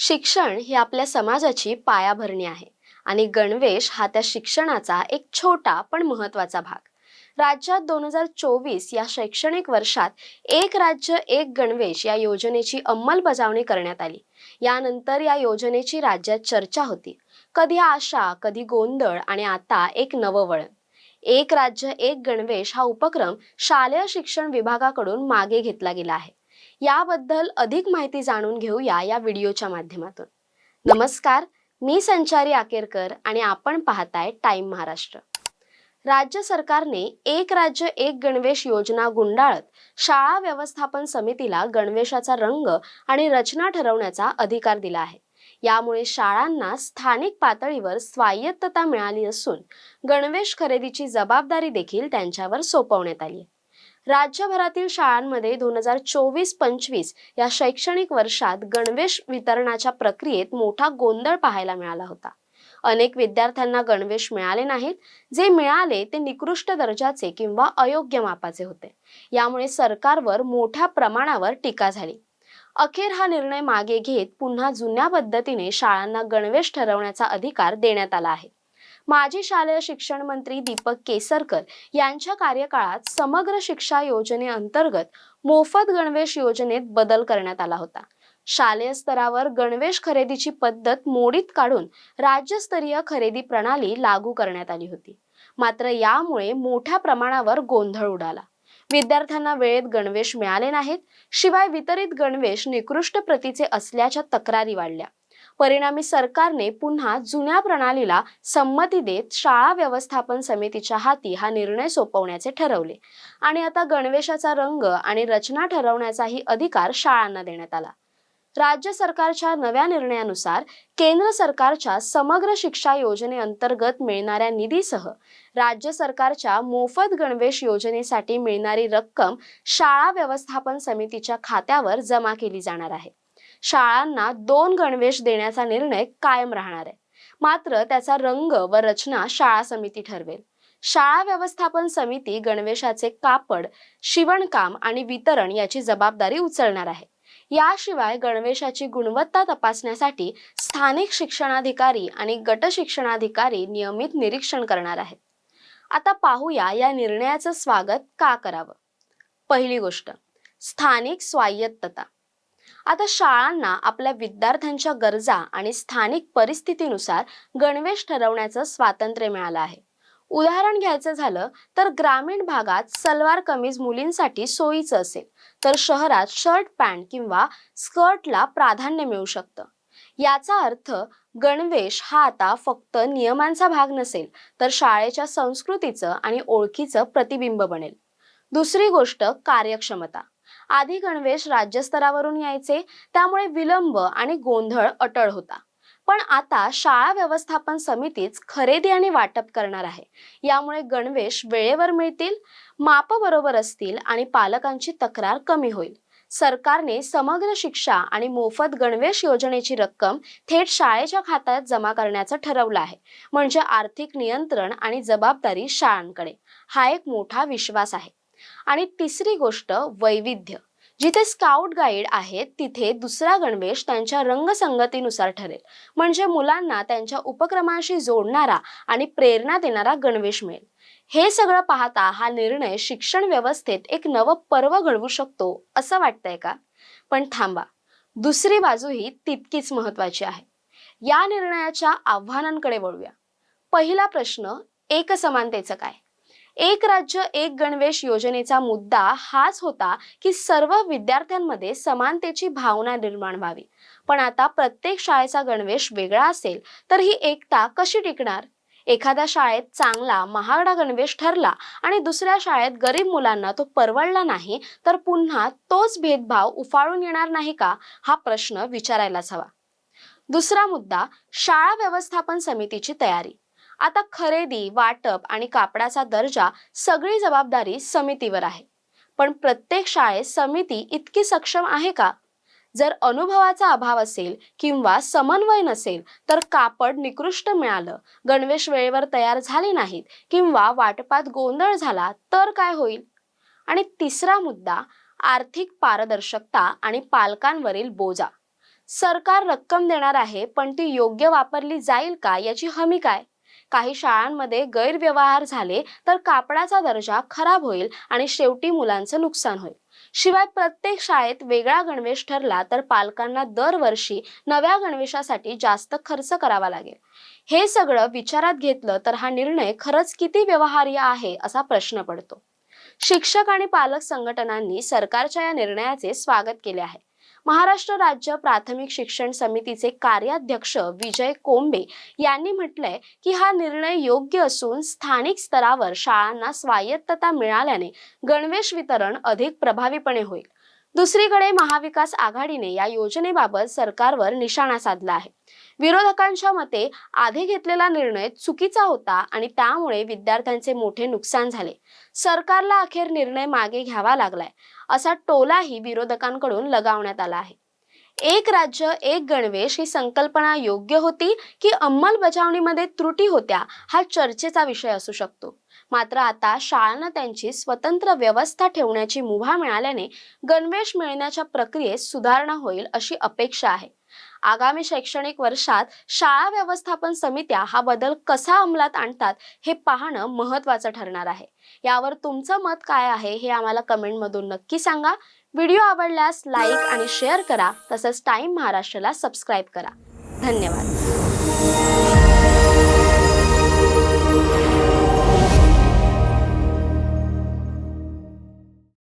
शिक्षण ही आपल्या समाजाची पायाभरणी आहे आणि गणवेश हा त्या शिक्षणाचा एक छोटा पण महत्त्वाचा भाग. राज्यात दोन हजार चोवीस या शैक्षणिक वर्षात एक राज्य एक गणवेश या योजनेची अंमलबजावणी करण्यात आली. यानंतर या योजनेची राज्यात चर्चा होती. कधी आशा कधी गोंधळ आणि आता एक नवं वळण. एक राज्य एक गणवेश हा उपक्रम शालेय शिक्षण विभागाकडून मागे घेतला गेला आहे. याबद्दल अधिक माहिती जाणून घेऊया या व्हिडिओच्या माध्यमातून. नमस्कार मी संचारी आकेरकर आणि आपण पाहताय टाइम महाराष्ट्र. राज्य सरकारने एक राज्य एक गणवेश योजना गुंडाळत शाळा व्यवस्थापन समितीला गणवेशाचा रंग आणि रचना ठरवण्याचा अधिकार दिला आहे. यामुळे शाळांना स्थानिक पातळीवर स्वायत्तता मिळाली असून गणवेश खरेदीची जबाबदारी देखील त्यांच्यावर सोपवण्यात आली आहे. राज्यभरातील शाळांमध्ये दोन हजार चोवीस पंचवीस या शैक्षणिक वर्षात गणवेश वितरणाच्या प्रक्रियेत मोठा गोंधळ पाहायला मिळाला होता. अनेक विद्यार्थ्यांना गणवेश मिळाले नाहीत. जे मिळाले ते निकृष्ट दर्जाचे किंवा अयोग्य मापाचे होते. यामुळे सरकारवर मोठ्या प्रमाणावर टीका झाली. अखेर हा निर्णय मागे घेत पुन्हा जुन्या पद्धतीने शाळांना गणवेश ठरवण्याचा अधिकार देण्यात आला आहे. माजी शालेय शिक्षण मंत्री दीपक केसरकर यांच्या कार्यकाळात समग्र शिक्षा योजनेअंतर्गत मोफत गणवेश योजनेत बदल करण्यात आला होता. शालेय स्तरावर गणवेश खरेदीची पद्धत मोडीत काढून राज्यस्तरीय खरेदी प्रणाली लागू करण्यात आली होती. मात्र यामुळे मोठ्या प्रमाणावर गोंधळ उडाला. विद्यार्थ्यांना वेळेत गणवेश मिळाले नाहीत शिवाय वितरित गणवेश निकृष्ट प्रतीचे असल्याच्या तक्रारी वाढल्या. परिणामी सरकारने पुन्हा जुन्या प्रणालीला संमती देत शाळा व्यवस्थापन समितीच्या हाती हा निर्णय सोपवण्याचे ठरवले. आणि आता गणवेशाचा रंग आणि रचना ठरवण्याचाही अधिकार शाळांना देण्यात आला. राज्य सरकारच्या नव्या निर्णयानुसार केंद्र सरकारच्या समग्र शिक्षा योजनेअंतर्गत मिळणाऱ्या निधीसह राज्य सरकारच्या मोफत गणवेश योजनेसाठी मिळणारी रक्कम शाळा व्यवस्थापन समितीच्या खात्यावर जमा केली जाणार आहे. शाळांना दोन गणवेश देण्याचा निर्णय कायम राहणार आहे. मात्र त्याचा रंग व रचना शाळा समिती ठरवेल. शाळा व्यवस्थापन समिती गणवेशाचे कापड शिवणकाम आणि वितरण याची जबाबदारी उचलणार आहे. याशिवाय गणवेशाची गुणवत्ता तपासण्यासाठी स्थानिक शिक्षणाधिकारी आणि गट शिक्षणाधिकारी नियमित निरीक्षण करणार आहेत. आता पाहूया या निर्णयाचं स्वागत का करावं? पहिली गोष्ट स्थानिक स्वायत्तता. आता शाळांना आपल्या विद्यार्थ्यांच्या गरजा आणि स्थानिक परिस्थितीनुसार गणवेश ठरवण्याचं स्वातंत्र्य मिळालं आहे. उदाहरण घ्यायचं झालं तर ग्रामीण भागात सलवार कमीज मुलींसाठी सोयीचं असेल तर शहरात शर्ट पॅन्ट किंवा स्कर्टला प्राधान्य मिळू शकतं. याचा अर्थ गणवेश हा आता फक्त नियमांचा भाग नसेल तर शाळेच्या संस्कृतीचं आणि ओळखीचं प्रतिबिंब बनेल. दुसरी गोष्ट कार्यक्षमता. आधी गणवेश राज्यस्तरावरून यायचे त्यामुळे विलंब आणि गोंधळ अटळ होता. पण आता शाळा व्यवस्थापन समितीच खरेदी आणि वाटप करणार आहे. यामुळे गणवेश वेळेवर मिळतील माप बरोबर असतील आणि पालकांची तक्रार कमी होईल. सरकारने समग्र शिक्षा आणि मोफत गणवेश योजनेची रक्कम थेट शाळेच्या खात्यात जमा करण्याचं ठरवलं आहे. म्हणजे आर्थिक नियंत्रण आणि जबाबदारी शाळांकडे. हा एक मोठा विश्वास आहे. आणि तिसरी गोष्ट वैविध्य. जिथे स्काउट गाईड आहेत तिथे दुसरा गणवेश त्यांच्या रंगसंगतीनुसार ठरेल. म्हणजे मुलांना त्यांच्या उपक्रमांशी जोडणारा आणि प्रेरणा देणारा गणवेश मिळेल. हे सगळं पाहता हा निर्णय शिक्षण व्यवस्थेत एक नवं पर्व घडवू शकतो असं वाटतंय का? पण थांबा. दुसरी बाजू ही तितकीच महत्वाची आहे. या निर्णयाच्या आव्हानांकडे वळूया. पहिला प्रश्न एकसमानतेचं काय? एक राज्य एक गणवेश योजनेचा मुद्दा हाच होता की सर्व विद्यार्थ्यांमध्ये समानतेची भावना निर्माण व्हावी. पण आता प्रत्येक शाळेचा गणवेश वेगळा असेल तर ही एकता कशी टिकणार? एखाद्या शाळेत चांगला महागडा गणवेश ठरला आणि दुसऱ्या शाळेत गरीब मुलांना तो परवडला नाही तर पुन्हा तोच भेदभाव उफाळून येणार नाही का? हा प्रश्न विचारायलाच हवा. दुसरा मुद्दा शाळा व्यवस्थापन समितीची तयारी. आता खरेदी वाटप आणि कापडाचा दर्जा सगळी जबाबदारी समितीवर आहे. पण प्रत्येक शाळेत समिती इतकी सक्षम आहे का? जर अनुभवाचा अभाव असेल किंवा समन्वय नसेल तर कापड निकृष्ट मिळालं गणवेश वेळेवर तयार झाले नाहीत किंवा वाटपात गोंधळ झाला तर काय होईल? आणि तिसरा मुद्दा आर्थिक पारदर्शकता आणि पालकांवरील बोजा. सरकार रक्कम देणार आहे पण ती योग्य वापरली जाईल का याची हमी काय? काही शाळांमध्ये गैरव्यवहार झाले तर कापडाचा दर्जा खराब होईल आणि शेवटी मुलांचं नुकसान होईल. शिवाय प्रत्येक शाळेत वेगळा गणवेश ठरला तर पालकांना दरवर्षी नव्या गणवेशासाठी जास्त खर्च करावा लागेल. हे सगळं विचारात घेतलं तर हा निर्णय खरंच किती व्यवहार्य आहे असा प्रश्न पडतो. शिक्षक आणि पालक संघटनांनी सरकारच्या या निर्णयाचे स्वागत केले आहे. महाराष्ट्र राज्य प्राथमिक शिक्षण समितीचे कार्याध्यक्ष विजय कोंबे यांनी म्हटलंय की हा निर्णय योग्य असून स्थानिक स्तरावर शाळांना स्वायत्तता मिळाल्याने गणवेश वितरण अधिक प्रभावीपणे होईल. दुसरीकडे महाविकास आघाडीने या योजनेबाबत सरकारवर निशाणा साधला आहे. विरोधकांच्या मते आधी घेतलेला निर्णय चुकीचा होता आणि त्यामुळे विद्यार्थ्यांचे मोठे नुकसान झाले. सरकारला अखेर निर्णय मागे घ्यावा लागलाय असा टोलाही विरोधकांकडून लगावण्यात आला आहे. एक राज्य एक गणवेश ही संकल्पना योग्य होती की अंमलबजावणीमध्ये त्रुटी होत्या हा चर्चेचा विषय असू शकतो. मात्र आता शाळांना त्यांची स्वतंत्र व्यवस्था ठेवण्याची मुभा मिळाल्याने गणवेश मिळण्याच्या प्रक्रियेत सुधारणा होईल अशी अपेक्षा आहे. आगामी शैक्षणिक वर्षात शाळा व्यवस्थापन समित्या हा बदल कसा अंमलात आणतात हे पाहणं महत्वाचं ठरणार आहे. यावर तुमचं मत काय आहे हे आम्हाला कमेंटमधून नक्की सांगा. व्हिडिओ आवडल्यास लाईक आणि शेअर करा. तसंच टाईम महाराष्ट्राला सबस्क्राईब करा. धन्यवाद.